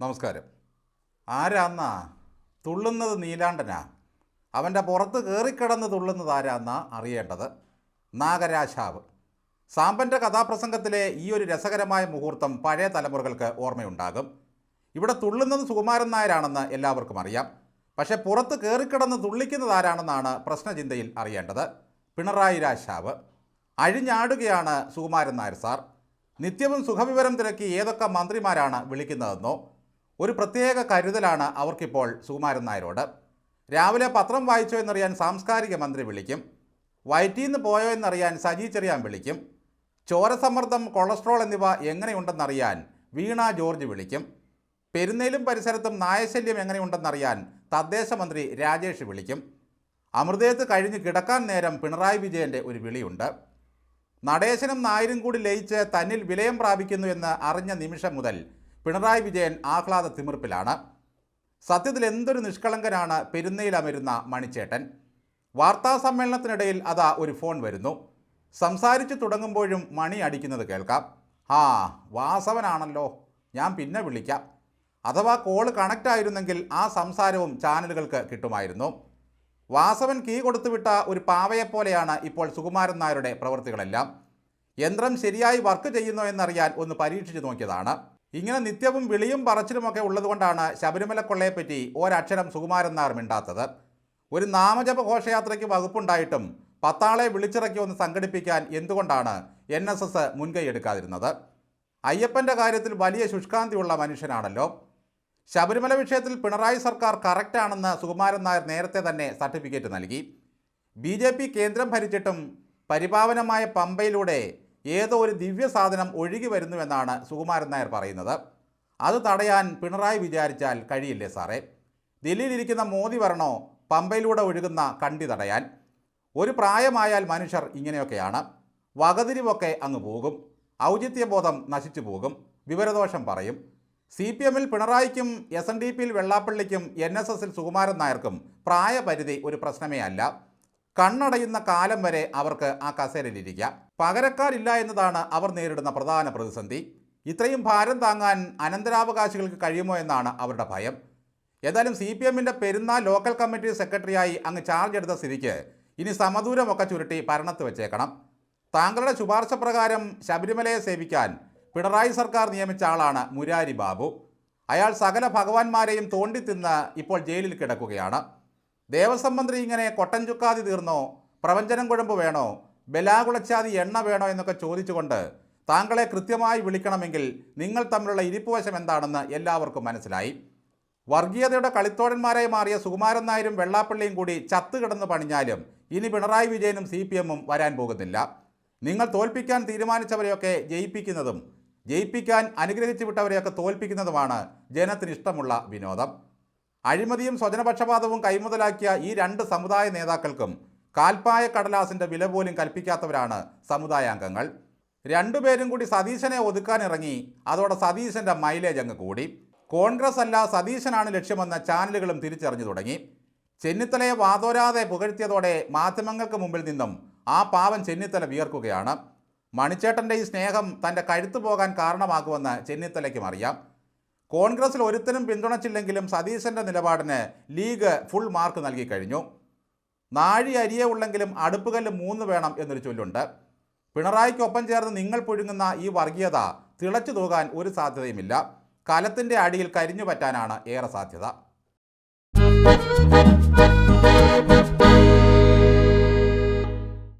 നമസ്കാരം. ആരാന്നാ? തുള്ളുന്നത് നീലാണ്ടനാ? അവന്റെ പുറത്ത് കയറിക്കിടന്ന് തുള്ളുന്നത് ആരാന്നാ അറിയേണ്ടത്? നാഗരാശാവ്. സാമ്പന്റെ കഥാപ്രസംഗത്തിലെ ഈ ഒരു രസകരമായ മുഹൂർത്തം പഴയ തലമുറകൾക്ക് ഓർമ്മയുണ്ടാകും. ഇവിടെ തുള്ളുന്നത് സുകുമാരൻ നായരാണെന്ന് എല്ലാവർക്കും അറിയാം. പക്ഷേ പുറത്ത് കയറിക്കിടന്ന് തുള്ളിക്കുന്നത് ആരാണെന്നാണ് പ്രശ്നചിന്തയിൽ അറിയേണ്ടത്? പിണറായി രാശാവ്. അഴിഞ്ഞാടുകയാണ് സുകുമാരൻ നായർ സാർ. നിത്യവും സുഖവിവരം തിരക്കി ഏതൊക്കെ മന്ത്രിമാരാണ് വിളിക്കുന്നതെന്നോ ഒരു പ്രത്യേക കരുതലാണ് അവർക്കിപ്പോൾ സുകുമാരൻ നായരോട്. രാവിലെ പത്രം വായിച്ചോ എന്നറിയാൻ സാംസ്കാരിക മന്ത്രി വിളിക്കും. വയറ്റീന്ന് പോയോ എന്നറിയാൻ സജി ചെറിയാൻ വിളിക്കും. ചോരസമ്മർദ്ദം കൊളസ്ട്രോൾ എന്നിവ എങ്ങനെയുണ്ടെന്നറിയാൻ വീണ ജോർജ് വിളിക്കും. പെരുന്നേലും പരിസരത്തും നായശല്യം എങ്ങനെയുണ്ടെന്നറിയാൻ തദ്ദേശ മന്ത്രി രാജേഷ് വിളിക്കും. അമൃതയത്ത് കഴിഞ്ഞ് കിടക്കാൻ നേരം പിണറായി വിജയന്റെ ഒരു വിളിയുണ്ട്. നടേശനും നായരും കൂടി ലയിച്ച് തന്നിൽ വിലയം പ്രാപിക്കുന്നു എന്ന് അറിഞ്ഞ നിമിഷം മുതൽ പിണറായി വിജയൻ ആഹ്ലാദ തിമിർപ്പിലാണ്. സത്യത്തിൽ എന്തൊരു നിഷ്കളങ്കനാണ് പെരുന്നയിലമരുന്ന മണിച്ചേട്ടൻ. വാർത്താ സമ്മേളനത്തിനിടയിൽ അതാ ഒരു ഫോൺ വരുന്നു. സംസാരിച്ചു തുടങ്ങുമ്പോഴും മണി അടിക്കുന്നത് കേൾക്കാം. ആ വാസവനാണല്ലോ. ഞാൻ പിന്നെ വിളിക്കാം. അഥവാ കോൾ കണക്റ്റ് ആയിരുന്നെങ്കിൽ ആ സംസാരവും ചാനലുകൾക്ക് കിട്ടുമായിരുന്നു. വാസവൻ കീ കൊടുത്തുവിട്ട ഒരു പാവയെപ്പോലെയാണ് ഇപ്പോൾ സുകുമാരൻ നായരുടെ പ്രവൃത്തികളെല്ലാം. യന്ത്രം ശരിയായി വർക്ക് ചെയ്യുന്നോ എന്നറിയാൻ ഒന്ന് പരീക്ഷിച്ചു നോക്കിയതാണ്. ഇങ്ങനെ നിത്യവും വിളിയും പറച്ചിലുമൊക്കെ ഉള്ളതുകൊണ്ടാണ് ശബരിമല കൊള്ളയെപ്പറ്റി ഒരക്ഷരം സുകുമാരൻ നായർ മിണ്ടാത്തത്. ഒരു നാമജപ ഘോഷയാത്രയ്ക്ക് വകുപ്പുണ്ടായിട്ടും പത്താളെ വിളിച്ചിറക്കി ഒന്ന് സംഘടിപ്പിക്കാൻ എന്തുകൊണ്ടാണ് എൻ എസ് എസ് മുൻകൈ എടുക്കാതിരുന്നത്? അയ്യപ്പന്റെ കാര്യത്തിൽ വലിയ ശുഷ്കാന്തിയുള്ള മനുഷ്യനാണല്ലോ. ശബരിമല വിഷയത്തിൽ പിണറായി സർക്കാർ കറക്റ്റാണെന്ന് സുകുമാരൻ നായർ നേരത്തെ തന്നെ സർട്ടിഫിക്കറ്റ് നൽകി. ബി കേന്ദ്രം ഭരിച്ചിട്ടും പരിപാവനമായ പമ്പയിലൂടെ ഏതോ ഒരു ദിവ്യ സാധനം ഒഴുകി വരുന്നുവെന്നാണ് സുകുമാരൻ നായർ പറയുന്നത്. അത് തടയാൻ പിണറായി വിചാരിച്ചാൽ കഴിയില്ലേ സാറേ? ദില്ലിയിലിരിക്കുന്ന മോദി വരണോ? പമ്പയിലൂടെ ഒഴുകുന്ന കണ്ടി തടയാൻ. ഒരു പ്രായമായാൽ മനുഷ്യർ ഇങ്ങനെയൊക്കെയാണ്. വകതിരിവൊക്കെ അങ്ങ് പോകും. ഔചിത്യബോധം നശിച്ചു പോകും. വിവരദോഷം പറയും. സി പി എമ്മിൽ പിണറായിക്കും എസ് എൻ ഡി പിയിൽ വെള്ളാപ്പള്ളിക്കും എൻ എസ് എസിൽ സുകുമാരൻ നായർക്കും പ്രായപരിധി ഒരു പ്രശ്നമേ അല്ല. കണ്ണടയുന്ന കാലം വരെ അവർക്ക് ആ കസേരയിലിരിക്കാം പകരക്കാരില്ല എന്നതാണ് അവർ നേരിടുന്ന പ്രധാന പ്രതിസന്ധി. ഇത്രയും ഭാരം താങ്ങാൻ അനന്തരാവകാശികൾക്ക് കഴിയുമോ എന്നാണ് അവരുടെ ഭയം. ഏതായാലും സി പി എമ്മിന്റെ പെരുന്നാൾ ലോക്കൽ കമ്മിറ്റി സെക്രട്ടറിയായി അങ്ങ് ചാർജ് എടുത്ത സ്ഥിതിക്ക് ഇനി സമദൂരമൊക്കെ ചുരുട്ടി ഭരണത്ത് വെച്ചേക്കണം. താങ്കളുടെ ശുപാർശ പ്രകാരം ശബരിമലയെ സേവിക്കാൻ പിണറായി സർക്കാർ നിയമിച്ച ആളാണ് മുരാരി ബാബു. അയാൾ സകല ഭഗവാന്മാരെയും തോണ്ടിത്തിന്ന് ഇപ്പോൾ ജയിലിൽ കിടക്കുകയാണ്. ദേവസ്വം മന്ത്രി ഇങ്ങനെ കൊട്ടൻ ചുക്കാതി തീർന്നോ? പ്രവഞ്ചനം കുഴമ്പ് വേണോ? ബലാകുളച്ചാതി എണ്ണ വേണോ എന്നൊക്കെ ചോദിച്ചുകൊണ്ട് താങ്കളെ കൃത്യമായി വിളിക്കണമെങ്കിൽ നിങ്ങൾ തമ്മിലുള്ള ഇരിപ്പുവശം എന്താണെന്ന് എല്ലാവർക്കും മനസ്സിലായി. വർഗീയതയുടെ കളിത്തോടന്മാരായി മാറിയ സുകുമാരൻ നായരും വെള്ളാപ്പള്ളിയും കൂടി ചത്തുകിടന്ന് പണിഞ്ഞാലും ഇനി പിണറായി വിജയനും സി പി എമ്മും വരാൻ പോകുന്നില്ല. നിങ്ങൾ തോൽപ്പിക്കാൻ തീരുമാനിച്ചവരെയൊക്കെ ജയിപ്പിക്കുന്നതും ജയിപ്പിക്കാൻ അനുഗ്രഹിച്ചു വിട്ടവരെയൊക്കെ തോൽപ്പിക്കുന്നതുമാണ് ജനത്തിന് ഇഷ്ടമുള്ള വിനോദം. അഴിമതിയും സ്വജനപക്ഷപാതവും കൈമുതലാക്കിയ ഈ രണ്ട് സമുദായ നേതാക്കൾക്കും കാൽപ്പായ കടലാസിന്റെ വില പോലും കൽപ്പിക്കാത്തവരാണ് സമുദായാംഗങ്ങൾ രണ്ടുപേരും കൂടി സതീശനെ ഒതുക്കാനിറങ്ങി അതോടെ സതീശന്റെ മൈലേജ് അങ്ങ് കൂടി. കോൺഗ്രസ് അല്ല സതീശനാണ് ലക്ഷ്യമെന്ന ചാനലുകളും തിരിച്ചറിഞ്ഞു തുടങ്ങി. ചെന്നിത്തലയെ വാതോരാതെ പുകഴ്ത്തിയതോടെ മാധ്യമങ്ങൾക്ക് മുമ്പിൽ നിന്നും ആ പാവൻ ചെന്നിത്തല വിയർക്കുകയാണ്. മണിച്ചേട്ടന്റെ ഈ സ്നേഹം തന്റെ കഴുത്തു പോകാൻ കാരണമാകുമെന്ന് ചെന്നിത്തലയ്ക്കും അറിയാം. കോൺഗ്രസിൽ ഒരുത്തരും പിന്തുണച്ചില്ലെങ്കിലും സതീശന്റെ നിലപാടിന് ലീഗ് ഫുൾ മാർക്ക് നൽകി കഴിഞ്ഞു. നാഴി അരിയെ ഉള്ളെങ്കിലും അടുപ്പുകല്ല് മൂന്ന് വേണം എന്നൊരു ചൊല്ലുണ്ട്. പിണറായിക്കൊപ്പം ചേർന്ന് നിങ്ങൾ പുഴുങ്ങുന്ന ഈ വർഗീയത തിളച്ചു തൂകാൻ ഒരു സാധ്യതയുമില്ല. കലത്തിന്റെ അടിയിൽ കരിഞ്ഞു പറ്റാനാണ് ഏറെ സാധ്യത.